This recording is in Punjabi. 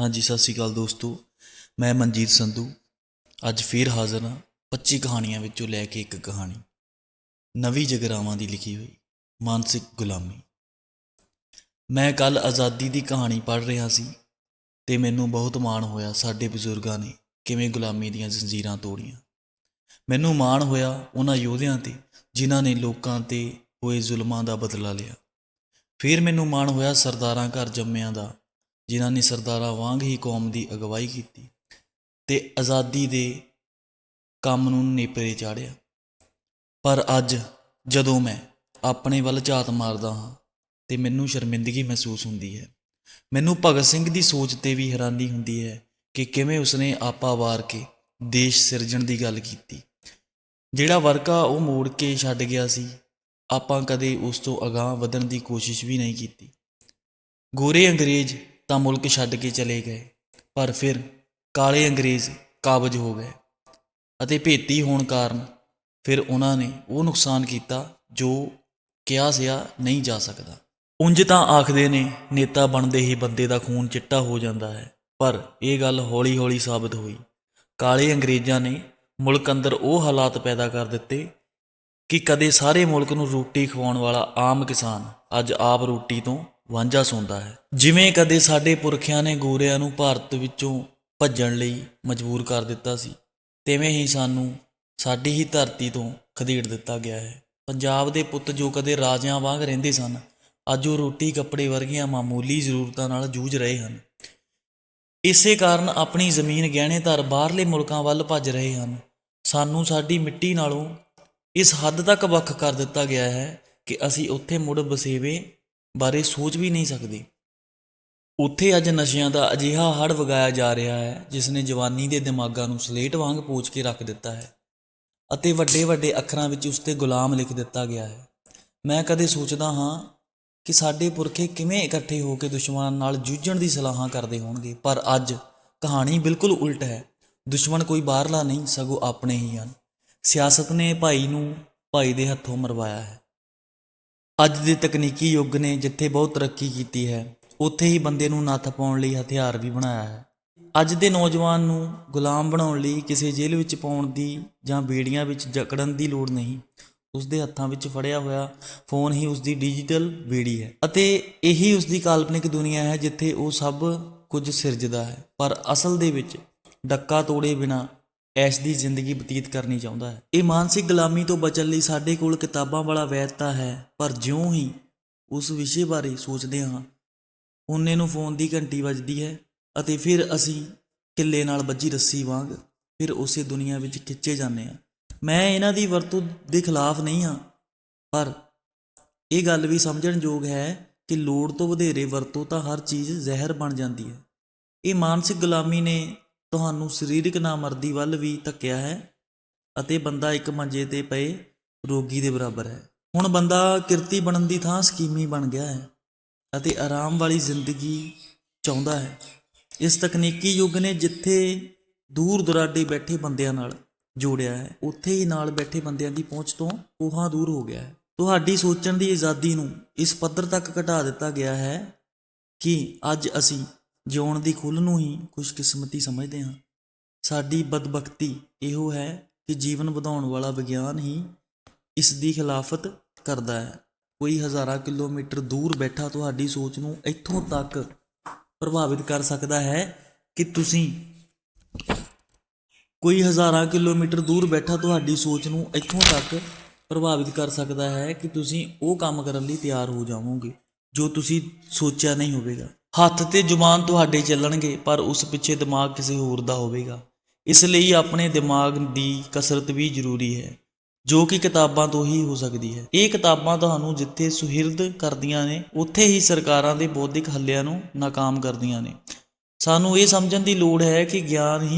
ਹਾਂਜੀ, ਸਤਿ ਸ਼੍ਰੀ ਅਕਾਲ ਦੋਸਤੋ। ਮੈਂ ਮਨਜੀਤ ਸੰਧੂ। ਅੱਜ ਫੇਰ ਹਾਜ਼ਰ ਹਾਂ 25 ਕਹਾਣੀਆਂ ਵਿੱਚੋਂ ਲੈ ਕੇ ਇੱਕ ਕਹਾਣੀ। ਨਵੀਂ ਜਗਰਾਵਾਂ ਦੀ ਲਿਖੀ ਹੋਈ ਮਾਨਸਿਕ ਗੁਲਾਮੀ। ਮੈਂ ਕੱਲ ਆਜ਼ਾਦੀ ਦੀ ਕਹਾਣੀ ਪੜ੍ਹ ਰਿਹਾ ਸੀ ਤੇ ਮੈਨੂੰ ਬਹੁਤ ਮਾਣ ਹੋਇਆ ਸਾਡੇ ਬਜ਼ੁਰਗਾਂ ਨੇ ਕਿਵੇਂ ਗੁਲਾਮੀ ਦੀਆਂ ਜ਼ੰਜੀਰਾਂ ਤੋੜੀਆਂ। ਮੈਨੂੰ ਮਾਣ ਹੋਇਆ ਉਹਨਾਂ ਯੋਧਿਆਂ ਤੇ ਜਿਨ੍ਹਾਂ ਨੇ ਲੋਕਾਂ ਤੇ ਹੋਏ ਜ਼ੁਲਮਾਂ ਦਾ ਬਦਲਾ ਲਿਆ। ਫਿਰ ਮੈਨੂੰ ਮਾਣ ਹੋਇਆ ਸਰਦਾਰਾਂ ਘਰ ਜੰਮਿਆਂ ਦਾ ਜਿਨ੍ਹਾਂ ਨੇ ਸਰਦਾਰਾਂ ਵਾਂਗ ਹੀ ਕੌਮ ਦੀ ਅਗਵਾਈ ਕੀਤੀ ਤੇ ਆਜ਼ਾਦੀ ਦੇ ਕੰਮ ਨੂੰ ਨੇਪਰੇ ਚਾੜਿਆ। ਪਰ ਅੱਜ ਜਦੋਂ ਮੈਂ ਆਪਣੇ ਵੱਲ ਝਾਤ ਮਾਰਦਾ ਹਾਂ ਤੇ ਮੈਨੂੰ ਸ਼ਰਮਿੰਦਗੀ ਮਹਿਸੂਸ ਹੁੰਦੀ ਹੈ। ਮੈਨੂੰ ਭਗਤ ਸਿੰਘ ਦੀ ਸੋਚ ਤੇ ਵੀ ਹੈਰਾਨੀ ਹੁੰਦੀ ਹੈ ਕਿ ਕਿਵੇਂ ਉਸਨੇ ਆਪਾ ਵਾਰ ਕੇ ਦੇਸ਼ ਸਿਰਜਣ ਦੀ ਗੱਲ ਕੀਤੀ। ਜਿਹੜਾ ਵਰਕਾ ਉਹ ਮੋੜ ਕੇ ਛੱਡ ਗਿਆ ਸੀ, ਆਪਾਂ ਕਦੇ ਉਸ ਤੋਂ ਅਗਾਹ ਵਧਣ ਦੀ ਕੋਸ਼ਿਸ਼ ਵੀ ਨਹੀਂ ਕੀਤੀ। ਗੋਰੇ ਅੰਗਰੇਜ਼ ਤਾਂ ਮੁਲਕ ਛੱਡ ਕੇ ਚਲੇ ਗਏ, ਪਰ ਫਿਰ ਕਾਲੇ ਅੰਗਰੇਜ਼ ਕਾਬਜ ਹੋ ਗਏ ਅਤੇ ਭੇਤੀ ਹੋਣ ਕਾਰਨ ਫਿਰ ਉਹਨਾਂ ਨੇ ਉਹ ਨੁਕਸਾਨ ਕੀਤਾ ਜੋ ਕਿਹਾ ਸਿਆ ਨਹੀਂ ਜਾ ਸਕਦਾ। ਉਂਝ ਤਾਂ ਆਖਦੇ ਨੇ, ਨੇਤਾ ਬਣਦੇ ਹੀ ਬੰਦੇ ਦਾ ਖੂਨ ਚਿੱਟਾ ਹੋ ਜਾਂਦਾ ਹੈ, ਪਰ ਇਹ ਗੱਲ ਹੌਲੀ-ਹੌਲੀ ਸਾਬਤ ਹੋਈ। ਕਾਲੇ ਅੰਗਰੇਜ਼ਾਂ ਨੇ ਮੁਲਕ ਅੰਦਰ ਉਹ ਹਾਲਾਤ ਪੈਦਾ ਕਰ ਦਿੱਤੇ ਕਿ ਕਦੇ ਸਾਰੇ ਮੁਲਕ ਨੂੰ ਰੋਟੀ ਖਵਾਉਣ ਵਾਲਾ ਆਮ ਕਿਸਾਨ ਅੱਜ ਆਪ ਰੋਟੀ ਤੋਂ ਵਾਂਝਾ ਸੌਂਦਾ ਹੈ। ਜਿਵੇਂ ਕਦੇ ਸਾਡੇ ਪੁਰਖਿਆਂ ਨੇ ਗੋਰਿਆਂ ਨੂੰ ਭਾਰਤ ਵਿੱਚੋਂ ਭੱਜਣ ਲਈ ਮਜਬੂਰ ਕਰ ਦਿੱਤਾ ਸੀ, ਤਿਵੇਂ ਹੀ ਸਾਨੂੰ ਸਾਡੀ ਹੀ ਧਰਤੀ ਤੋਂ ਖਦੇੜ ਦਿੱਤਾ ਗਿਆ ਹੈ। ਪੰਜਾਬ ਦੇ ਪੁੱਤ ਜੋ ਕਦੇ ਰਾਜਿਆਂ ਵਾਂਗ ਰਹਿੰਦੇ ਸਨ, ਅੱਜ ਉਹ ਰੋਟੀ ਕੱਪੜੇ ਵਰਗੀਆਂ ਮਾਮੂਲੀ ਜ਼ਰੂਰਤਾਂ ਨਾਲ ਜੂਝ ਰਹੇ ਹਨ। ਇਸੇ ਕਾਰਨ ਆਪਣੀ ਜ਼ਮੀਨ ਗਹਿਣੇ ਧਰ ਬਾਹਰਲੇ ਮੁਲਕਾਂ ਵੱਲ ਭੱਜ ਰਹੇ ਹਨ। ਸਾਨੂੰ ਸਾਡੀ ਮਿੱਟੀ ਨਾਲੋਂ ਇਸ ਹੱਦ ਤੱਕ ਵੱਖ ਕਰ ਦਿੱਤਾ ਗਿਆ ਹੈ ਕਿ ਅਸੀਂ ਉੱਥੇ ਮੁੜ ਵਸੇਵੇ ਬਾਰੇ ਸੋਚ ਵੀ ਨਹੀਂ ਸਕਦੇ। ਉੱਥੇ ਅੱਜ ਨਸ਼ਿਆਂ ਦਾ ਅਜਿਹਾ ਹੜ ਵਗਾਇਆ ਜਾ ਰਿਹਾ ਹੈ ਜਿਸ ਨੇ ਜਵਾਨੀ ਦੇ ਦਿਮਾਗਾਂ ਨੂੰ ਸਲੇਟ ਵਾਂਗ ਪੋਚ ਕੇ ਰੱਖ ਦਿੱਤਾ ਹੈ ਅਤੇ ਵੱਡੇ ਵੱਡੇ ਅੱਖਰਾਂ ਵਿੱਚ ਉਸ ਤੇ ਗੁਲਾਮ ਲਿਖ ਦਿੱਤਾ ਗਿਆ ਹੈ। ਮੈਂ ਕਦੇ ਸੋਚਦਾ ਹਾਂ ਕਿ ਸਾਡੇ ਪੁਰਖੇ ਕਿਵੇਂ ਇਕੱਠੇ ਹੋ ਕੇ ਦੁਸ਼ਮਣ ਨਾਲ ਜੂਝਣ ਦੀ ਸਲਾਹਾਂ ਕਰਦੇ ਹੋਣਗੇ, ਪਰ ਅੱਜ ਕਹਾਣੀ ਬਿਲਕੁਲ ਉਲਟ ਹੈ। ਦੁਸ਼ਮਣ ਕੋਈ ਬਾਹਰਲਾ ਨਹੀਂ, ਸਗੋਂ ਆਪਣੇ ਹੀ ਹਨ। ਸਿਆਸਤ ਨੇ ਭਾਈ ਨੂੰ ਭਾਈ ਦੇ ਹੱਥੋਂ ਮਰਵਾਇਆ ਹੈ। ਅੱਜ ਦੇ ਤਕਨੀਕੀ ਯੁੱਗ ਨੇ ਜਿੱਥੇ ਬਹੁਤ ਤਰੱਕੀ ਕੀਤੀ ਹੈ, ਉੱਥੇ ਹੀ ਬੰਦੇ ਨੂੰ ਨੱਥ ਪਾਉਣ ਲਈ ਹਥਿਆਰ ਵੀ ਬਣਾਇਆ ਹੈ। ਅੱਜ ਦੇ ਨੌਜਵਾਨ ਨੂੰ ਗੁਲਾਮ ਬਣਾਉਣ ਲਈ ਕਿਸੇ ਜੇਲ੍ਹ ਵਿੱਚ ਪਾਉਣ ਦੀ ਜਾਂ ਬੇੜੀਆਂ ਵਿੱਚ ਜਕੜਨ ਦੀ ਲੋੜ ਨਹੀਂ ਉਸ ਦੇ ਹੱਥਾਂ ਵਿੱਚ ਫੜਿਆ ਹੋਇਆ ਫੋਨ ਹੀ ਉਸ ਦੀ ਡਿਜੀਟਲ ਬੇੜੀ ਹੈ ਅਤੇ ਇਹੀ ਉਸ ਦੀ ਕਾਲਪਨਿਕ ਦੁਨੀਆ ਹੈ ਜਿੱਥੇ ਉਹ ਸਭ ਕੁਝ ਸਿਰਜਦਾ ਹੈ। ਪਰ ਅਸਲ ਦੇ ਵਿੱਚ ਡੱਕਾ ਤੋੜੇ ਬਿਨਾ ਐਸ਼ ਦੀ ਜ਼ਿੰਦਗੀ ਬਤੀਤ ਕਰਨੀ ਚਾਹੁੰਦਾ ਹੈ। ਇਹ ਮਾਨਸਿਕ ਗੁਲਾਮੀ ਤੋਂ ਬਚਣ ਲਈ ਸਾਡੇ ਕੋਲ ਕਿਤਾਬਾਂ ਵਾਲਾ ਵੈਦ ਤਾਂ ਹੈ, ਪਰ ਜਿਉਂ ਹੀ ਉਸ ਵਿਸ਼ੇ ਬਾਰੇ ਸੋਚਦੇ ਹਾਂ, ਉਹਨੇ ਨੂੰ ਫੋਨ ਦੀ ਘੰਟੀ ਵੱਜਦੀ ਹੈ ਅਤੇ ਫਿਰ ਅਸੀਂ ਕਿੱਲੇ ਨਾਲ ਵੱਜੀ ਰੱਸੀ ਵਾਂਗ ਫਿਰ ਉਸੇ ਦੁਨੀਆ ਵਿੱਚ ਖਿੱਚੇ ਜਾਂਦੇ ਹਾਂ। ਮੈਂ ਇਹਨਾਂ ਦੀ ਵਰਤੋਂ ਦੇ ਖਿਲਾਫ ਨਹੀਂ ਹਾਂ, ਪਰ ਇਹ ਗੱਲ ਵੀ ਸਮਝਣ ਯੋਗ ਹੈ ਕਿ ਲੋੜ ਤੋਂ ਵਧੇਰੇ ਵਰਤੋਂ ਤਾਂ ਹਰ ਚੀਜ਼ ਜ਼ਹਿਰ ਬਣ ਜਾਂਦੀ ਹੈ। ਇਹ ਮਾਨਸਿਕ ਗੁਲਾਮੀ ਨੇ ਤੁਹਾਨੂੰ ਸਰੀਰਕ ਨਾਮਰਦੀ ਵੱਲ ਵੀ ਧੱਕਿਆ ਹੈ ਅਤੇ ਬੰਦਾ ਇੱਕ ਮੰਜੇ ਤੇ ਪਏ ਰੋਗੀ ਦੇ ਬਰਾਬਰ ਹੈ। ਹੁਣ ਬੰਦਾ ਕਿਰਤੀ ਬਣਨ ਦੀ ਥਾਂ ਸਕੀਮੀ ਬਣ ਗਿਆ ਹੈ ਅਤੇ ਆਰਾਮ ਵਾਲੀ ਜ਼ਿੰਦਗੀ ਚਾਹੁੰਦਾ ਹੈ। ਇਸ ਤਕਨੀਕੀ ਯੁੱਗ ਨੇ ਜਿੱਥੇ ਦੂਰ ਦੁਰਾਡੇ ਬੈਠੇ ਬੰਦਿਆਂ ਨਾਲ ਜੋੜਿਆ ਹੈ, ਉੱਥੇ ਹੀ ਨਾਲ ਬੈਠੇ ਬੰਦਿਆਂ ਦੀ ਪਹੁੰਚ ਤੋਂ ਕੋਹਾਂ ਦੂਰ ਹੋ ਗਿਆ ਹੈ। ਤੁਹਾਡੀ ਸੋਚਣ ਦੀ ਆਜ਼ਾਦੀ ਨੂੰ ਇਸ ਪੱਧਰ ਤੱਕ ਘਟਾ ਦਿੱਤਾ ਗਿਆ ਹੈ ਕਿ ਅੱਜ ਅਸੀਂ ਜਿਉਣ ਦੀ ਖੁੱਲ੍ਹ ਨੂੰ ਹੀ ਖੁਸ਼ਕਿਸਮਤੀ ਸਮਝਦੇ ਹਾਂ। ਸਾਡੀ ਬਦਬਖਤੀ ਇਹੋ ਹੈ ਕਿ ਜੀਵਨ ਵਧਾਉਣ ਵਾਲਾ ਵਿਗਿਆਨ ਹੀ ਇਸ ਦੀ ਖਿਲਾਫਤ ਕਰਦਾ ਹੈ। ਕੋਈ ਹਜ਼ਾਰਾਂ ਕਿਲੋਮੀਟਰ ਦੂਰ ਬੈਠਾ ਤੁਹਾਡੀ ਸੋਚ ਨੂੰ ਇੱਥੋਂ ਤੱਕ ਪ੍ਰਭਾਵਿਤ ਕਰ ਸਕਦਾ ਹੈ ਕਿ ਤੁਸੀਂ ਕੋਈ ਹਜ਼ਾਰਾਂ ਕਿਲੋਮੀਟਰ ਦੂਰ ਬੈਠਾ ਤੁਹਾਡੀ ਸੋਚ ਨੂੰ ਇੱਥੋਂ ਤੱਕ ਪ੍ਰਭਾਵਿਤ ਕਰ ਸਕਦਾ ਹੈ ਕਿ ਤੁਸੀਂ ਉਹ ਕੰਮ ਕਰਨ ਲਈ ਤਿਆਰ ਹੋ ਜਾਵੋਗੇ ਜੋ ਤੁਸੀਂ ਸੋਚਿਆ ਨਹੀਂ ਹੋਵੇਗਾ। ਹੱਥ ਤੇ ਜ਼ੁਬਾਨ ਤੁਹਾਡੇ ਚੱਲਣਗੇ, ਪਰ ਉਸ ਪਿੱਛੇ ਦਿਮਾਗ ਕਿਸੇ ਹੋਰ ਦਾ ਹੋਵੇਗਾ। ਇਸ ਲਈ ਆਪਣੇ ਦਿਮਾਗ ਦੀ ਕਸਰਤ ਵੀ ਜ਼ਰੂਰੀ ਹੈ, ਜੋ ਕਿ ਕਿਤਾਬਾਂ ਤੋਂ ਹੀ ਹੋ ਸਕਦੀ ਹੈ। ਇਹ ਕਿਤਾਬਾਂ ਤੁਹਾਨੂੰ ਜਿੱਥੇ ਸੁਹਿਰਦ ਕਰਦੀਆਂ ਨੇ, ਉੱਥੇ ਹੀ ਸਰਕਾਰਾਂ ਦੇ ਬੌਧਿਕ ਹੱਲਿਆਂ ਨੂੰ ਨਾਕਾਮ ਕਰਦੀਆਂ ਨੇ। ਸਾਨੂੰ ਇਹ ਸਮਝਣ ਦੀ ਲੋੜ ਹੈ ਕਿ ਗਿਆਨ ਹੀ